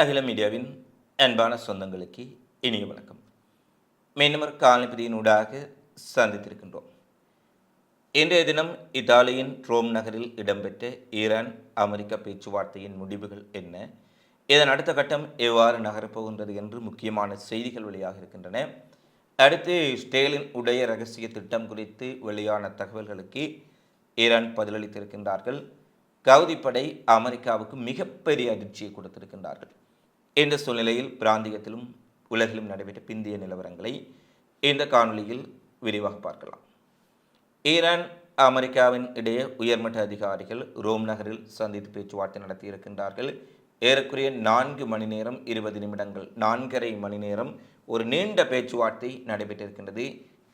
அகில மீடியாவின் அன்பான சொந்தங்களுக்கு இனிய வணக்கம். மீண்டும் காலநிதியினூடாக சந்தித்திருக்கின்றோம். இன்றைய தினம் இத்தாலியின் ரோம் நகரில் இடம்பெற்ற ஈரான் அமெரிக்க பேச்சுவார்த்தையின் முடிவுகள் என்ன? இதன் அடுத்த கட்டம் எவ்வாறு நகரப்போகின்றது என்று முக்கியமான செய்திகள் வெளியாக இருக்கின்றன. அடுத்து ஸ்டேலின் உடைய ரகசிய திட்டம் குறித்து வெளியான தகவல்களுக்கு ஈரான் பதிலளித்திருக்கின்றார்கள். கவுதிப்படை அமெரிக்காவுக்கு மிகப்பெரிய அதிர்ச்சியை கொடுத்திருக்கின்றார்கள். இந்த சூழ்நிலையில் பிராந்தியத்திலும் உலகிலும் நடைபெற்ற பிந்திய நிலவரங்களை இந்த காணொளியில் விரிவாக பார்க்கலாம். ஈரான் அமெரிக்காவின் இடையே உயர்மட்ட அதிகாரிகள் ரோம் நகரில் சந்தித்து பேச்சுவார்த்தை நடத்தியிருக்கின்றார்கள் ஏறக்குறைய நான்கு மணி நேரம் இருபது நிமிடங்கள் நான்கரை மணி நேரம் ஒரு நீண்ட பேச்சுவார்த்தை நடைபெற்றிருக்கின்றது.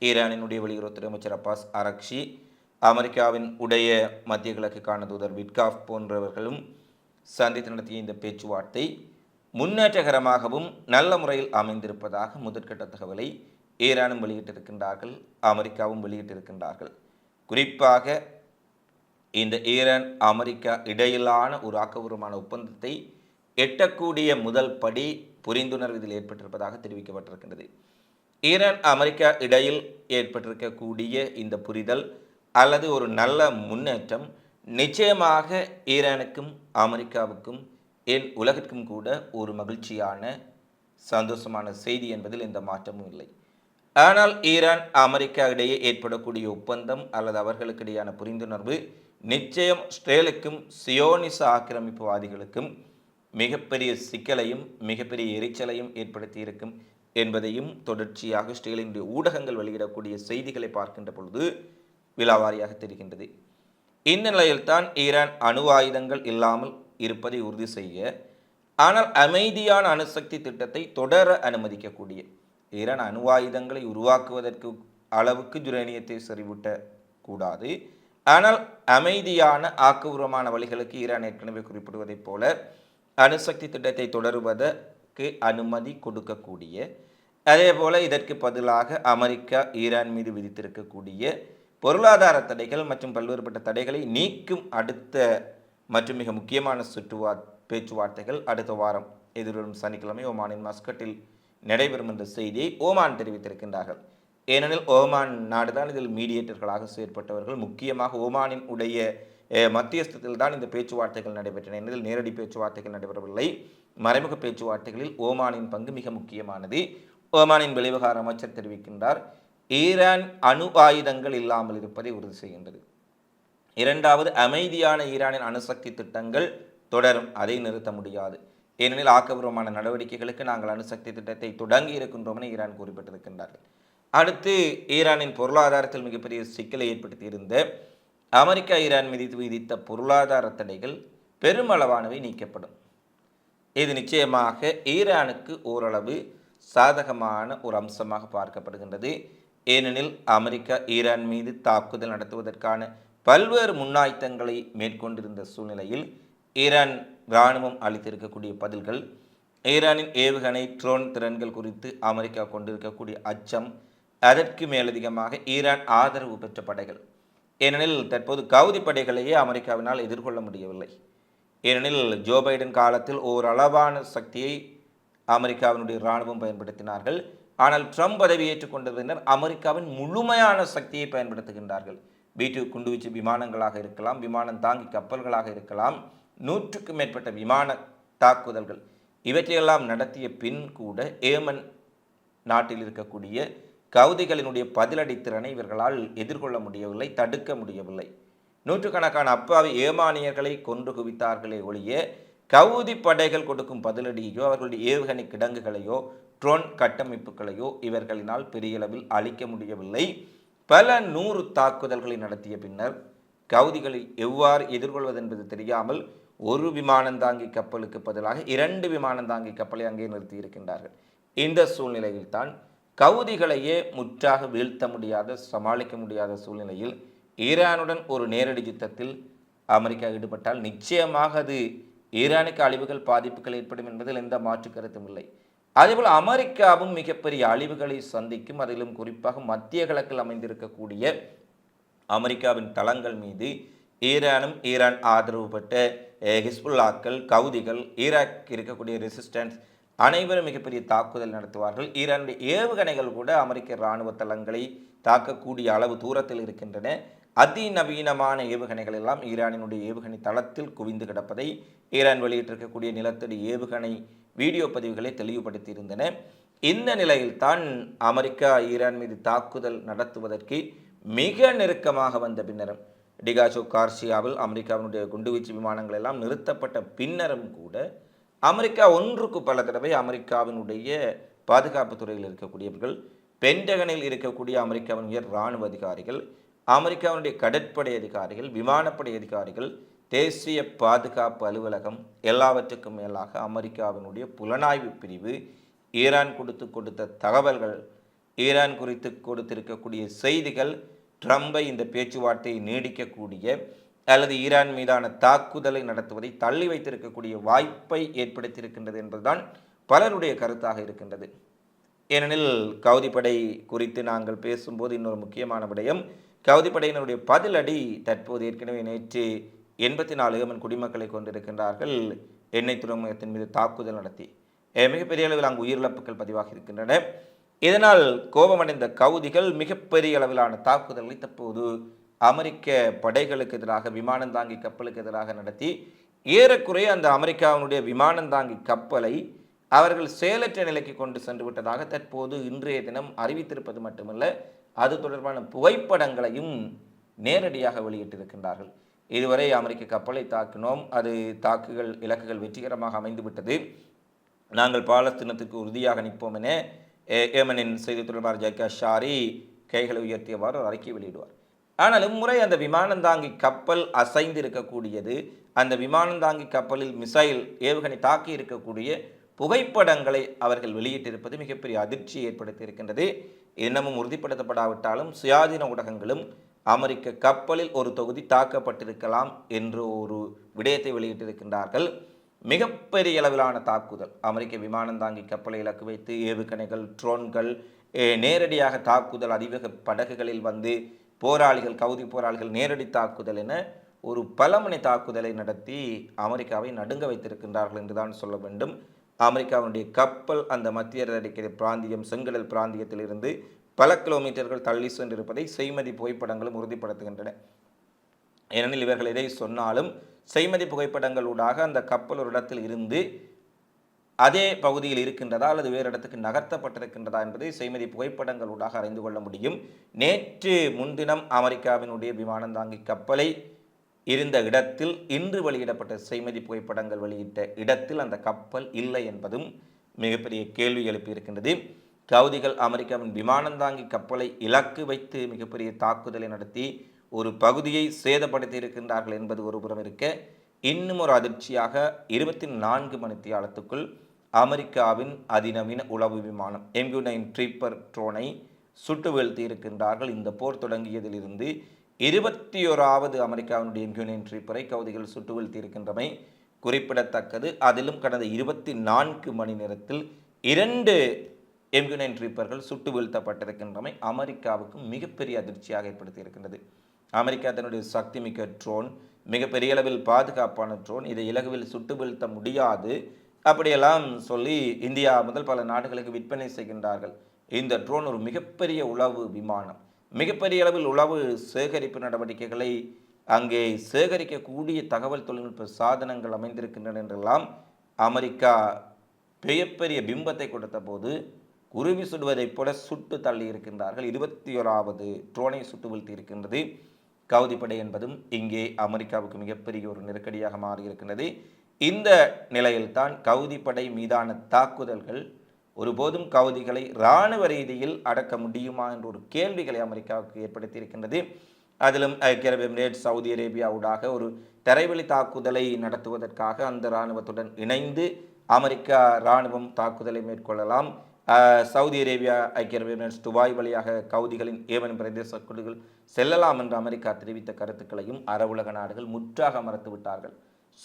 ஈரானினுடைய வெளியுறவுத்துறை அமைச்சர் அப்பாஸ் அரக்ஷி அமெரிக்காவின் உடைய மத்திய கிழக்குக்கான தூதர் விட்காஃப் போன்றவர்களும் சந்தித்து நடத்திய இந்த பேச்சுவார்த்தை முன்னேற்றகரமாகவும் நல்ல முறையில் அமைந்திருப்பதாக முதற்கட்ட தகவலை ஈரானும் வெளியிட்டிருக்கின்றார்கள் அமெரிக்காவும் வெளியிட்டிருக்கின்றார்கள். குறிப்பாக இந்த ஈரான் அமெரிக்கா இடையிலான ஒரு ஆக்கபூர்வமான ஒப்பந்தத்தை எட்டக்கூடிய முதல் படி புரிந்துணர்வு இதில் ஏற்பட்டிருப்பதாக தெரிவிக்கப்பட்டிருக்கின்றது. ஈரான் அமெரிக்கா இடையில் ஏற்பட்டிருக்கக்கூடிய இந்த புரிதல் அல்லது ஒரு நல்ல முன்னேற்றம் நிச்சயமாக ஈரானுக்கும் அமெரிக்காவுக்கும் ஏன் உலகிற்கும் கூட ஒரு மகிழ்ச்சியான சந்தோஷமான செய்தி என்பதில் எந்த மாற்றமும் இல்லை. ஆனால் ஈரான் அமெரிக்கா இடையே ஏற்படக்கூடிய ஒப்பந்தம் அல்லது அவர்களுக்கிடையான புரிந்துணர்வு நிச்சயம் ஸ்ட்ரேலுக்கும் சியோனிச ஆக்கிரமிப்புவாதிகளுக்கும் மிகப்பெரிய சிக்கலையும் மிகப்பெரிய எரிச்சலையும் ஏற்படுத்தியிருக்கும் என்பதையும் தொடர்ச்சியாக ஸ்டேலினுடைய ஊடகங்கள் வெளியிடக்கூடிய செய்திகளை பார்க்கின்ற பொழுது விலாவாரியாக தெரிகின்றது. இந்த நிலையில்தான் ஈரான் அணு ஆயுதங்கள் இல்லாமல் இருப்பதை உறுதி செய்ய. ஆனால் அமைதியான அணுசக்தி திட்டத்தை தொடர அனுமதிக்கக்கூடிய ஈரான் அணு ஆயுதங்களை உருவாக்குவதற்கு அளவுக்கு ஜுரேனியத்தை செறிவூட்ட கூடாது ஆனால் அமைதியான ஆக்கபூர்வமான வழிகளுக்கு ஈரான் ஏற்கனவே குறிப்பிடுவதைப் போல அணுசக்தி திட்டத்தை தொடருவதற்கு அனுமதி கொடுக்கக்கூடிய அதே போல இதற்கு பதிலாக அமெரிக்கா ஈரான் மீது விதித்திருக்கக்கூடிய பொருளாதார தடைகள் மற்றும் பல்வேறுபட்ட தடைகளை நீக்கும் அடுத்த மற்றும் மிக முக்கியமான சுற்றுவா பேச்சுவார்த்தைகள் அடுத்த வாரம். எதிர்வரும் சனிக்கிழமை ஓமானின் மஸ்கட்டில் நடைபெறும் என்ற செய்தியை ஓமான் தெரிவித்திருக்கின்றார்கள். ஏனெனில் ஓமான் நாடுதான் இதில் மீடியேட்டர்களாக செயற்பட்டவர்கள். முக்கியமாக ஓமானின் உடைய மத்தியஸ்தத்தில் தான் இந்த பேச்சுவார்த்தைகள் நடைபெற்றன. இதில் நேரடி பேச்சுவார்த்தைகள் நடைபெறவில்லை. மறைமுக பேச்சுவார்த்தைகளில் ஓமானின் பங்கு மிக முக்கியமானது. ஓமானின் வெளிவகார அமைச்சர் தெரிவிக்கின்றார் ஈரான் அணு ஆயுதங்கள் இல்லாமல் இருப்பதை உறுதி செய்கின்றது. இரண்டாவது அமைதியான ஈரானின் அணுசக்தி திட்டங்கள் தொடரும். அதை நிறுத்த முடியாது. ஏனெனில் ஆக்கபூர்வமான நடவடிக்கைகளுக்கு நாங்கள் அணுசக்தி திட்டத்தை தொடங்கி இருக்கின்றோம் என ஈரான் குறிப்பிட்டிருக்கின்றார்கள். அடுத்து ஈரானின் பொருளாதாரத்தில் மிகப்பெரிய சிக்கலை ஏற்படுத்தியிருந்த அமெரிக்கா ஈரான் மீது விதித்த பொருளாதார தடைகள் பெருமளவானவை நீக்கப்படும். இது நிச்சயமாக ஈரானுக்கு ஓரளவு சாதகமான ஒரு அம்சமாக பார்க்கப்படுகின்றது. ஏனெனில் அமெரிக்கா ஈரான் மீது தாக்குதல் நடத்துவதற்கான பல்வேறு முன்னாயத்தங்களை மேற்கொண்டிருந்த சூழ்நிலையில் ஈரான் இராணுவம் அளித்திருக்கக்கூடிய பதில்கள் ஈரானின் ஏவுகணை ட்ரோன் திறன்கள் குறித்து அமெரிக்கா கொண்டிருக்கக்கூடிய அச்சம் அதற்கு மேலதிகமாக ஈரான் ஆதரவு பெற்ற படைகள். ஏனெனில் தற்போது கவுதி படைகளையே அமெரிக்காவினால் எதிர்கொள்ள முடியவில்லை. ஏனெனில் ஜோ பைடன் காலத்தில் ஓரளவான சக்தியை அமெரிக்காவினுடைய இராணுவம் பயன்படுத்தினார்கள். ஆனால் ட்ரம்ப் பதவியேற்றுக் கொண்ட பின்னர் அமெரிக்காவின் முழுமையான சக்தியை பயன்படுத்துகின்றார்கள். பி குண்டுவீச்சு விமானங்களாக இருக்கலாம் விமானம் தாங்கி கப்பல்களாக இருக்கலாம் நூற்றுக்கும் மேற்பட்ட விமான தாக்குதல்கள் இவற்றையெல்லாம் நடத்திய பின் கூட ஏமன் நாட்டில் இருக்கக்கூடிய கவுதிகளினுடைய பதிலடி திறனை இவர்களால் எதிர்கொள்ள முடியவில்லை தடுக்க முடியவில்லை. நூற்றுக்கணக்கான அப்பாவி ஏமானியர்களை கொன்று குவித்தார்களே ஒழிய கவுதி படைகள் கொடுக்கும் பதிலடியோ அவர்களுடைய ஏவுகணை கிடங்குகளையோ ட்ரோன் கட்டமைப்புகளையோ இவர்களினால் பெரிய அளவில் அழிக்க முடியவில்லை. பல நூறு தாக்குதல்களை நடத்திய பின்னர் கவுதிகளை எவ்வாறு எதிர்கொள்வது என்பது தெரியாமல் ஒரு விமானந்தாங்கி கப்பலுக்கு பதிலாக இரண்டு விமானந்தாங்கி கப்பலை அங்கே நிறுத்தி இருக்கின்றார்கள் இந்த சூழ்நிலையில்தான் கவுதிகளையே முற்றாக வீழ்த்த முடியாத சமாளிக்க முடியாத சூழ்நிலையில் ஈரானுடன் ஒரு நேரடி யுத்தத்தில் அமெரிக்கா ஈடுபட்டால் நிச்சயமாக அது ஈரானுக்கு அழிவுகள் பாதிப்புகள் ஏற்படும் என்பதில் எந்த மாற்று கருத்தும் இல்லை. அதேபோல் அமெரிக்காவும் மிகப்பெரிய அழிவுகளை சந்திக்கும். அதிலும் குறிப்பாக மத்திய கிழக்கில் அமைந்திருக்கக்கூடிய அமெரிக்காவின் தளங்கள் மீது ஈரானும் ஈரான் ஆதரவு பெற்ற ஹிஸ்புல்லாக்கள் கவுதிகள் ஈராக் இருக்கக்கூடிய ரெசிஸ்டன்ஸ் அனைவரும் மிகப்பெரிய தாக்குதல் நடத்துவார்கள். ஈரானுடைய ஏவுகணைகள் கூட அமெரிக்க இராணுவ தளங்களை தாக்கக்கூடிய அளவு தூரத்தில் இருக்கின்றன. அதிநவீனமான ஏவுகணைகள் எல்லாம் ஈரானினுடைய ஏவுகணை தளத்தில் குவிந்து கிடப்பதை ஈரான் வெளியிட்டிருக்கக்கூடிய நிலத்தடி ஏவுகணை வீடியோ பதிவுகளை தெளிவுபடுத்தியிருந்தன. இந்த நிலையில்தான் அமெரிக்கா ஈரான் மீது தாக்குதல் நடத்துவதற்கு மிக நெருக்கமாக வந்த பின்னரும் டிகாசோ கார்சியாவில் அமெரிக்காவினுடைய குண்டுவீச்சு விமானங்கள் எல்லாம் நிறுத்தப்பட்ட பின்னரும் கூட அமெரிக்கா ஒன்றுக்கு பல தடவை அமெரிக்காவினுடைய பாதுகாப்பு துறையில் இருக்கக்கூடியவர்கள் பென்டகனில் இருக்கக்கூடிய அமெரிக்காவின் உயர் இராணுவ அதிகாரிகள் அமெரிக்காவினுடைய கடற்படை அதிகாரிகள் விமானப்படை அதிகாரிகள் தேசிய பாதுகாப்பு அலுவலகம் எல்லாவற்றுக்கும் மேலாக அமெரிக்காவினுடைய புலனாய்வு பிரிவு ஈரான் கொடுத்து கொடுத்த தகவல்கள் ஈரான் குறித்து கொடுத்திருக்கக்கூடிய செய்திகள் ட்ரம்பை இந்த பேச்சுவார்த்தையை நீடிக்கக்கூடிய அல்லது ஈரான் மீதான தாக்குதலை நடத்துவதை தள்ளி வைத்திருக்கக்கூடிய வாய்ப்பை ஏற்படுத்தியிருக்கின்றது என்பதுதான் பலருடைய கருத்தாக இருக்கின்றது. ஏனெனில் கவுதிப்படை குறித்து நாங்கள் பேசும்போது இன்னொரு முக்கியமான விடயம் கவுதிப்படையினருடைய பதிலடி தற்போது ஏற்கனவே நேற்று எண்பத்தி நாலு ஏமன் குடிமக்களை கொண்டிருக்கின்றார்கள். எண்ணெய் துறைமுகத்தின் மீது தாக்குதல் நடத்தி மிகப்பெரிய அளவில் அங்கு உயிரிழப்புகள் பதிவாகி இருக்கின்றன. இதனால் கோபமடைந்த கவுதிகள் மிகப்பெரிய அளவிலான தாக்குதல்களை தற்போது அமெரிக்க படைகளுக்கு எதிராக விமானந்தாங்கி கப்பலுக்கு எதிராக நடத்தி ஏறக்குறைய அந்த அமெரிக்காவினுடைய விமானந்தாங்கி கப்பலை அவர்கள் செயலற்ற நிலைக்கு கொண்டு சென்று விட்டதாக தற்போது இன்றைய தினம் அறிவித்திருப்பது மட்டுமல்ல அது தொடர்பான புகைப்படங்களையும் நேரடியாக வெளியிட்டிருக்கின்றார்கள். இதுவரை அமெரிக்க கப்பலை தாக்கினோம். அது தாக்குகள் இலக்குகள் வெற்றிகரமாக அமைந்துவிட்டது. நாங்கள் பாலஸ்தீனத்துக்கு உறுதியாக நிற்போம் என ஏமனின் செய்தி தொடர்பாளர் ஜைகா ஷாரி கைகளை உயர்த்தியவாறு ஒரு அறிக்கை வெளியிடுவார். ஆனால் இம்முறை அந்த விமானந்தாங்கி கப்பல் அசைந்து இருக்கக்கூடியது அந்த விமானந்தாங்கி கப்பலில் மிசைல் ஏவுகணை தாக்கி இருக்கக்கூடிய புகைப்படங்களை அவர்கள் வெளியிட்டிருப்பது மிகப்பெரிய அதிர்ச்சியை ஏற்படுத்தி இருக்கின்றது. இன்னமும் உறுதிப்படுத்தப்படாவிட்டாலும் சுயாதீன ஊடகங்களும் அமெரிக்க கப்பலில் ஒரு தொகுதி தாக்கப்பட்டிருக்கலாம் என்று ஒரு விடயத்தை வெளியிட்டிருக்கின்றார்கள். மிகப்பெரிய அளவிலான தாக்குதல். அமெரிக்க விமானந்தாங்கி கப்பலை இலக்கு வைத்து ஏவுகணைகள் ட்ரோன்கள் நேரடியாக தாக்குதல் அதிவேக படகுகளில் வந்து போராளிகள் கவுதி போராளிகள் நேரடி தாக்குதல் என ஒரு பலமணி தாக்குதலை நடத்தி அமெரிக்காவை நடுங்க வைத்திருக்கின்றார்கள் என்றுதான் சொல்ல வேண்டும். அமெரிக்காவினுடைய கப்பல் அந்த மத்திய அரடிக்கரை பிராந்தியம் செங்கடல் பிராந்தியத்திலிருந்து பல கிலோமீட்டர்கள் தள்ளி சென்றிருப்பதை செய்மதி புகைப்படங்களும் உறுதிப்படுத்துகின்றன. ஏனெனில் இவர்கள் எதை சொன்னாலும் செய்மதி புகைப்படங்களூடாக அந்த கப்பல் ஒரு இடத்தில் இருந்து அதே பகுதியில் இருக்கின்றதா அல்லது வேறு இடத்துக்கு நகர்த்தப்பட்டிருக்கின்றதா என்பதை செய்மதி புகைப்படங்களூடாக அறிந்து கொள்ள முடியும். நேற்று முன்தினம் அமெரிக்காவினுடைய விமானந்தாங்கி கப்பலை இருந்த இடத்தில் இன்று வெளியிடப்பட்ட செய்மதி புகைப்படங்கள் வெளியிட்ட இடத்தில் அந்த கப்பல் இல்லை என்பதும் மிகப்பெரிய கேள்வி எழுப்பியிருக்கின்றது. கவுதிகள் அமெரிக்காவின் விமானந்தாங்கி கப்பலை இலக்கு வைத்து மிகப்பெரிய தாக்குதலை நடத்தி ஒரு பகுதியை சேதப்படுத்தி இருக்கின்றார்கள் என்பது ஒரு புறம் இருக்க இன்னும் ஒரு அதிர்ச்சியாக இருபத்தி நான்கு மணி தியாலத்துக்குள் அமெரிக்காவின் அதிநவீன உளவு விமானம் எம்யூ நைன் ட்ரீப்பர் ட்ரோனை சுட்டு வீழ்த்தி இருக்கின்றார்கள் இந்த போர் தொடங்கியதிலிருந்து இருபத்தி ஓராவது அமெரிக்காவினுடைய எம்யூ நைன் ட்ரீப்பரை கவுதிகள் சுட்டு வீழ்த்தி இருக்கின்றமை குறிப்பிடத்தக்கது. அதிலும் கடந்த இருபத்தி நான்கு மணி நேரத்தில் இரண்டு எம்யூ நைன் ட்ரீப்பர்கள் சுட்டு வீழ்த்தப்பட்டிருக்கின்றமை அமெரிக்காவுக்கு மிகப்பெரிய அதிர்ச்சியாக ஏற்படுத்தி இருக்கின்றது அமெரிக்கா தன்னுடைய சக்தி மிக்க ட்ரோன் மிகப்பெரிய அளவில் பாதுகாப்பான ட்ரோன் இதை இலகுவில் சுட்டு வீழ்த்த முடியாது அப்படியெல்லாம் சொல்லி இந்தியா முதல் பல நாடுகளுக்கு விற்பனை செய்கின்றார்கள். இந்த ட்ரோன் ஒரு மிகப்பெரிய உளவு விமானம். மிகப்பெரிய அளவில் உளவு சேகரிப்பு நடவடிக்கைகளை அங்கே சேகரிக்கக்கூடிய தகவல் தொழில்நுட்ப சாதனங்கள் அமைந்திருக்கின்றன என்றெல்லாம் அமெரிக்கா மிகப்பெரிய பிம்பத்தை கொடுத்த போது உருவி சுடுவதைப் போல சுட்டு தள்ளி இருக்கின்றார்கள் இருபத்தி ஓராவது ட்ரோனை சுட்டு வீழ்த்தி இருக்கின்றது கவுதிப்படை என்பதும் இங்கே அமெரிக்காவுக்கு மிகப்பெரிய ஒரு நெருக்கடியாக மாறியிருக்கின்றது. இந்த நிலையில்தான் கவுதிப்படை மீதான தாக்குதல்கள் ஒருபோதும் கவுதிகளை இராணுவ ரீதியில் அடக்க முடியுமா என்ற ஒரு கேள்விகளை அமெரிக்காவுக்கு ஏற்படுத்தி இருக்கின்றது அதிலும் ஐக்கிய அரபு எமிரேட் சவுதி அரேபியா ஊடாக ஒரு தரைவழி தாக்குதலை நடத்துவதற்காக அந்த இராணுவத்துடன் இணைந்து அமெரிக்கா இராணுவம் தாக்குதலை மேற்கொள்ளலாம். சவுதி அரேபியா ஐக்கிய அரபு எமிரேட்ஸ் துபாய் வழியாக கவுதிகளின் ஏவன் பிரதேச குழுக்கள் செல்லலாம் என்று அமெரிக்கா தெரிவித்த கருத்துக்களையும் அரபுலக நாடுகள் முற்றாக மறுத்து விட்டார்கள்.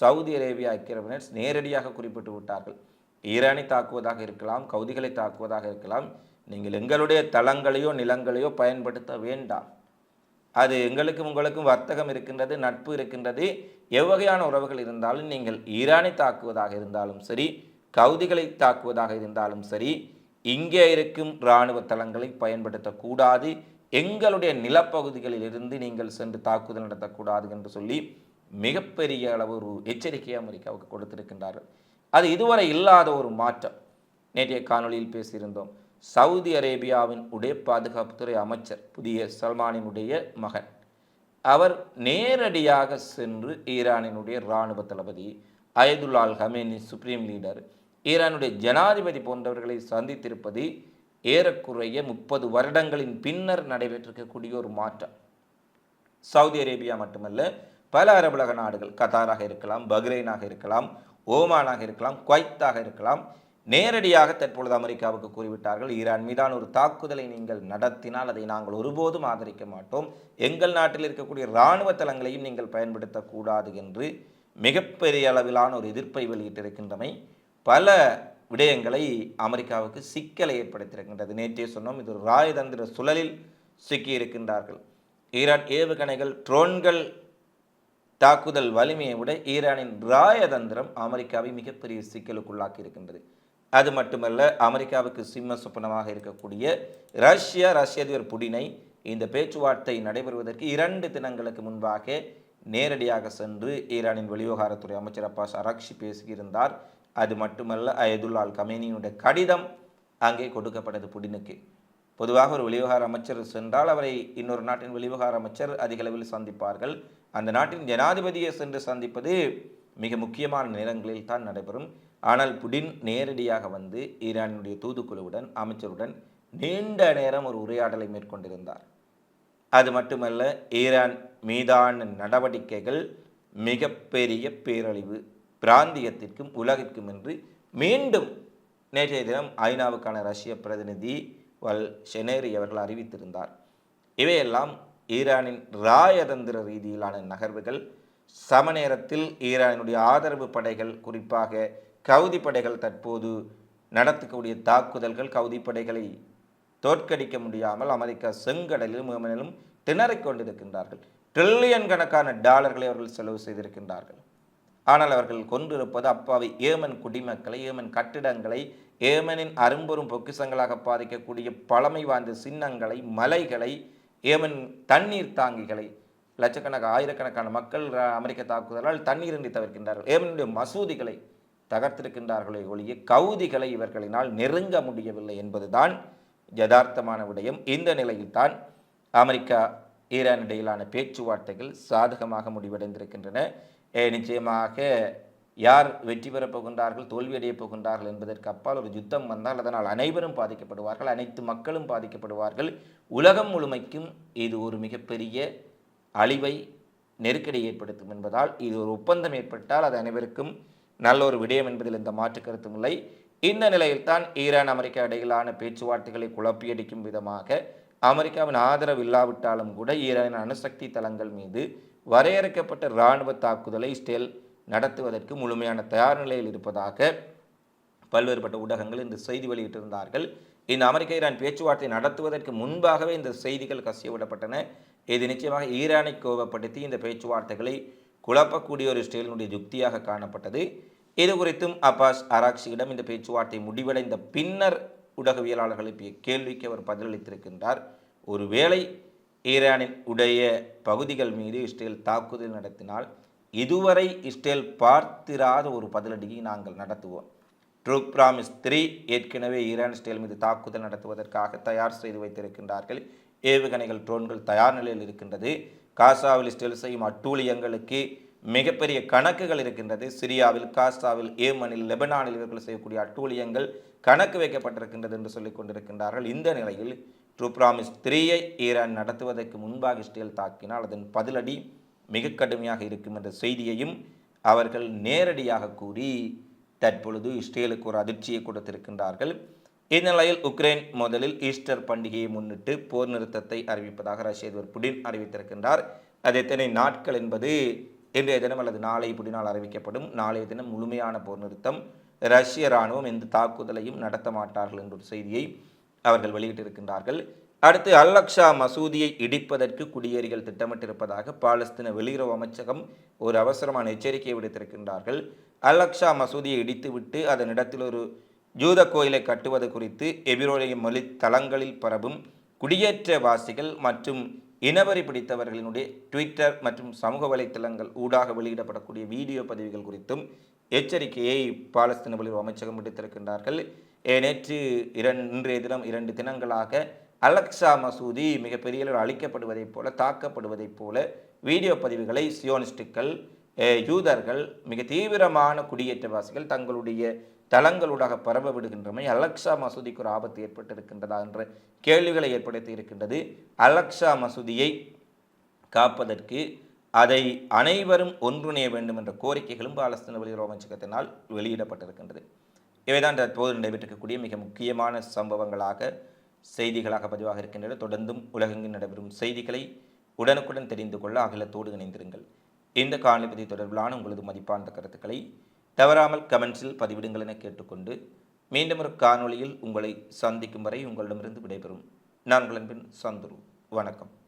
சவுதி அரேபியா ஐக்கிய அரபு எமிரேட்ஸ் நேரடியாக குறிப்பிட்டு விட்டார்கள். ஈரானை தாக்குவதாக இருக்கலாம் கவுதிகளை தாக்குவதாக இருக்கலாம். நீங்கள் எங்களுடைய தளங்களையோ நிலங்களையோ பயன்படுத்த வேண்டாம். அது எங்களுக்கும் உங்களுக்கும் வர்த்தகம் இருக்கின்றது நட்பு இருக்கின்றது. எவ்வகையான உறவுகள் இருந்தாலும் நீங்கள் ஈரானை தாக்குவதாக இருந்தாலும் சரி கவுதிகளை தாக்குவதாக இருந்தாலும் சரி இங்கே இருக்கும் இராணுவ தளங்களை பயன்படுத்தக்கூடாது. எங்களுடைய நிலப்பகுதிகளில் இருந்து நீங்கள் சென்று தாக்குதல் நடத்தக்கூடாது என்று சொல்லி மிகப்பெரிய அளவு ஒரு எச்சரிக்கையை அமெரிக்காவுக்கு கொடுத்திருக்கின்றார்கள் அது இதுவரை இல்லாத ஒரு மாற்றம். நேற்றைய காணொளியில் பேசியிருந்தோம். சவுதி அரேபியாவின் உடைய பாதுகாப்புத்துறை அமைச்சர் புதிய சல்மானினுடைய மகன். அவர் நேரடியாக சென்று ஈரானினுடைய இராணுவ தளபதி அயதுல்லால் ஹமேனி சுப்ரீம் லீடர் ஈரானுடைய ஜனாதிபதி போன்றவர்களை சந்தித்திருப்பது ஏறக்குறைய முப்பது வருடங்களின் பின்னர் நடைபெற்றிருக்கக்கூடிய ஒரு மாற்றம். சவுதி அரேபியா மட்டுமல்ல பல அரபுலக நாடுகள் கத்தாராக இருக்கலாம் பஹ்ரைனாக இருக்கலாம் ஓமானாக இருக்கலாம் குவைத்தாக இருக்கலாம் நேரடியாக தற்பொழுது அமெரிக்காவுக்கு கூறிவிட்டார்கள் ஈரான் மீதான ஒரு தாக்குதலை நீங்கள் நடத்தினால் அதை நாங்கள் ஒருபோதும் ஆதரிக்க மாட்டோம். எங்கள் நாட்டில் இருக்கக்கூடிய இராணுவ தளங்களையும் நீங்கள் பயன்படுத்தக்கூடாது என்று மிகப்பெரிய அளவிலான ஒரு எதிர்ப்பை வெளியிட்டிருக்கின்றமை பல விடயங்களை அமெரிக்காவுக்கு சிக்கலை ஏற்படுத்தியிருக்கின்றது. நேற்றே சொன்னோம் இது ஒரு ராயதந்திர சுழலில் சிக்கியிருக்கின்றார்கள் ஈரான் ஏவுகணைகள் ட்ரோன்கள் தாக்குதல் வலிமையை விட ஈரானின் ராயதந்திரம் அமெரிக்காவை மிகப்பெரிய சிக்கலுக்குள்ளாக்கி இருக்கின்றது. அது மட்டுமல்ல அமெரிக்காவுக்கு சிம்ம சொப்பனமாக இருக்கக்கூடிய ரஷ்யா ரஷ்ய அதிபர் புடினை இந்த பேச்சுவார்த்தை நடைபெறுவதற்கு இரண்டு தினங்களுக்கு முன்பாக நேரடியாக சென்று ஈரானின் வெளிவிவகாரத்துறை அமைச்சர் அப்பாஸ் அராக்ஷி பேசியிருந்தார். அது மட்டுமல்ல அயதுல்லால் கமேனியுடைய கடிதம் அங்கே கொடுக்கப்பட்டது புடினுக்கு பொதுவாக ஒரு வெளிவகார அமைச்சர் சென்றால் அவரை இன்னொரு நாட்டின் வெளிவகார அமைச்சர் அதிகளவில் சந்திப்பார்கள். அந்த நாட்டின் ஜனாதிபதியை சென்று சந்திப்பது மிக முக்கியமான நேரங்களில் தான் நடைபெறும். ஆனால் புடின் நேரடியாக வந்து ஈரானுடைய தூதுக்குழுவுடன் அமைச்சருடன் நீண்ட நேரம் ஒரு உரையாடலை மேற்கொண்டிருந்தார். அது மட்டுமல்ல ஈரான் மீதான நடவடிக்கைகள் மிகப்பெரிய பேரழிவு பிராந்தியத்திற்கும் உலகிற்கும் என்று மீண்டும் நேற்றைய தினம் ஐநாவுக்கான ரஷ்ய பிரதிநிதி வல் ஷெனேரி அவர்கள் அறிவித்திருந்தார். இவையெல்லாம் ஈரானின் ராயதந்திர ரீதியிலான நகர்வுகள். சமநேரத்தில் ஈரானுடைய ஆதரவு படைகள் குறிப்பாக கவுதி படைகள் தற்போது நடத்தக்கூடிய தாக்குதல்கள் கவுதி படைகளை தோற்கடிக்க முடியாமல் அமெரிக்கா செங்கடலிலும் ஏமனிலும் திணறிக் கொண்டிருக்கின்றார்கள். ட்ரில்லியன் கணக்கான டாலர்களை அவர்கள் செலவு செய்திருக்கின்றார்கள். ஆனால் அவர்கள் கொண்டிருப்பது அப்பாவி ஏமன் குடிமக்களை ஏமன் கட்டிடங்களை ஏமனின் அரும்பெரும் பொக்கிசங்களாக பாதிக்கக்கூடிய பழமை வாய்ந்த சின்னங்களை மலைகளை ஏமன் தண்ணீர் தாங்கிகளை லட்சக்கணக்க ஆயிரக்கணக்கான மக்கள் அமெரிக்க தாக்குதலால் தண்ணீரின்றி தவிர்க்கின்றார்கள். ஏமனுடைய மசூதிகளை தகர்த்திருக்கின்றார்களே ஒழிய கவுதிகளை இவர்களினால் நெருங்க முடியவில்லை என்பதுதான் யதார்த்தமான விடயம். இந்த நிலையில்தான் அமெரிக்கா ஈரான் இடையிலான பேச்சுவார்த்தைகள் சாதகமாக முடிவடைந்திருக்கின்றன. நிச்சயமாக யார் வெற்றி பெறப் போகின்றார்கள் தோல்வியடையப் போகின்றார்கள் என்பதற்கு அப்பால் ஒரு யுத்தம் வந்தால் அதனால் அனைவரும் பாதிக்கப்படுவார்கள் அனைத்து மக்களும் பாதிக்கப்படுவார்கள். உலகம் முழுமைக்கும் இது ஒரு மிகப்பெரிய அழிவை நெருக்கடி ஏற்படுத்தும் என்பதால் இது ஒரு ஒப்பந்தம் ஏற்பட்டால் அது அனைவருக்கும் நல்ல ஒரு விடயம் என்பதில் எந்த மாற்று கருத்தும் இல்லை. இந்த நிலையில்தான் ஈரான் அமெரிக்கா இடையிலான பேச்சுவார்த்தைகளை குழப்பியடிக்கும் விதமாக அமெரிக்காவின் ஆதரவு இல்லாவிட்டாலும் கூட ஈரானின் அணுசக்தி தளங்கள் மீது வரையறுக்கப்பட்ட இராணுவ தாக்குதலை இஸ்ரேல் நடத்துவதற்கு முழுமையான தயார் நிலையில் இருப்பதாக பல்வேறுபட்ட ஊடகங்கள் இந்த செய்தி வெளியிட்டிருந்தார்கள். இந்த அமெரிக்க ஈரான் பேச்சுவார்த்தை நடத்துவதற்கு முன்பாகவே இந்த செய்திகள் கசியவிடப்பட்டன. இது நிச்சயமாக ஈரானை கோபப்படுத்தி இந்த பேச்சுவார்த்தைகளை குழப்பக்கூடிய ஒரு இஸ்ரேலினுடைய யுக்தியாக காணப்பட்டது. இது குறித்தும் அப்பாஸ் அராக்சியிடம் இந்த பேச்சுவார்த்தை முடிவடைந்த பின்னர் ஊடகவியலாளர்கள் கேள்விக்கு அவர் பதிலளித்திருக்கின்றார். ஒருவேளை ஈரானின் உடைய பகுதிகள் மீது இஸ்ரேல் தாக்குதல் நடத்தினால் இதுவரை இஸ்ரேல் பார்த்திராத ஒரு பதிலடியை நாங்கள் நடத்துவோம். ட்ரூப் பிராமிஸ் த்ரீ ஏற்கனவே ஈரான் இஸ்ரேல் மீது தாக்குதல் நடத்துவதற்காக தயார் செய்து வைத்திருக்கின்றார்கள். ஏவுகணைகள் ட்ரோன்கள் தயார் நிலையில் இருக்கின்றது. காசாவில் இஸ்ரேல் செய்யும் அட்டூழியங்களுக்கு மிகப்பெரிய கணக்குகள் இருக்கின்றது. சிரியாவில் காசாவில் ஏமனில் லெபனானில் இவர்கள் செய்யக்கூடிய அட்டூழியங்கள் கணக்கு வைக்கப்பட்டிருக்கின்றது என்று சொல்லிக் கொண்டிருக்கின்றார்கள். இந்த நிலையில் ட்ரூப்ராமிஸ் த்ரீயை ஈரான் நடத்துவதற்கு முன்பாக இஸ்ரேல் தாக்கினால் அதன் பதிலடி மிக கடுமையாக இருக்கும் என்ற செய்தியையும் அவர்கள் நேரடியாக கூறி தற்பொழுது இஸ்ரேலுக்கு ஒரு அதிர்ச்சியை கொடுத்திருக்கின்றார்கள். இந்நிலையில் உக்ரைன் முதலில் ஈஸ்டர் பண்டிகையை முன்னிட்டு போர் நிறுத்தத்தை அறிவிப்பதாக ரஷ்ய அதிபர் புடின் அறிவித்திருக்கின்றார். அது எத்தனை நாட்கள் என்பது இன்றைய தினம் அல்லது நாளை புடினால் அறிவிக்கப்படும். நாளைய தினம் முழுமையான போர் நிறுத்தம் ரஷ்ய இராணுவம் எந்த தாக்குதலையும் நடத்த மாட்டார்கள் என்ற ஒரு செய்தியை அவர்கள் வெளியிட்டிருக்கின்றார்கள். அடுத்து அல்லக்ஷா மசூதியை இடிப்பதற்கு குடியேறிகள் திட்டமிட்டிருப்பதாக பாலஸ்தீன வெளியுறவு அமைச்சகம் ஒரு அவசரமான எச்சரிக்கையை விடுத்திருக்கின்றார்கள். அல்லக்ஷா மசூதியை இடித்துவிட்டு அதன் இடத்தில் ஒரு ஜூத கோயிலை கட்டுவது குறித்து எபிரோலிய மொழி தளங்களில் பரவும் குடியேற்றவாசிகள் மற்றும் இனவரி பிடித்தவர்களினுடைய ட்விட்டர் மற்றும் சமூக வலைத்தளங்கள் ஊடாக வெளியிடப்படக்கூடிய வீடியோ பதிவுகள் குறித்தும் எச்சரிக்கையை பாலஸ்தீன வெளியுறவு அமைச்சகம் விடுத்திருக்கின்றார்கள். நேற்று இரண்டு இன்றைய தினம் இரண்டு தினங்களாக அலக்ஸா மசூதி மிகப்பெரிய அளவில் அழிக்கப்படுவதைப் போல தாக்கப்படுவதைப் போல வீடியோ பதிவுகளை சியோனிஸ்டுகள் யூதர்கள் மிக தீவிரமான குடியேற்றவாசிகள் தங்களுடைய தளங்களூடாக பரவ விடுகின்றமை அலக்ஸா மசூதிக்கு ஒரு ஆபத்து ஏற்பட்டிருக்கின்றதா என்ற கேள்விகளை ஏற்படுத்தி இருக்கின்றது. அலக்ஸா மசூதியை காப்பதற்கு அதை அனைவரும் ஒன்றிணைய வேண்டும் என்ற கோரிக்கைகளும் பாலஸ்தீன வெளியுறவு அமைச்சகத்தினால் வெளியிடப்பட்டிருக்கின்றது. இவைதான் தற்போது நடைபெற்றிருக்கக்கூடிய மிக முக்கியமான சம்பவங்களாக செய்திகளாக பதிவாக இருக்கின்றன. தொடர்ந்தும் உலகெங்கில் நடைபெறும் செய்திகளை உடனுக்குடன் தெரிந்து கொள்ள அகிலத்தோடு இணைந்திருங்கள். இந்த காணொலி தொடர்பிலான உங்களது மதிப்பான கருத்துக்களை தவறாமல் கமெண்ட்ஸில் பதிவிடுங்கள் என கேட்டுக்கொண்டு மீண்டும் ஒரு காணொளியில் உங்களை சந்திக்கும் வரை உங்களிடமிருந்து விடைபெறும். நான் உங்களின் பின் சந்துரு. வணக்கம்.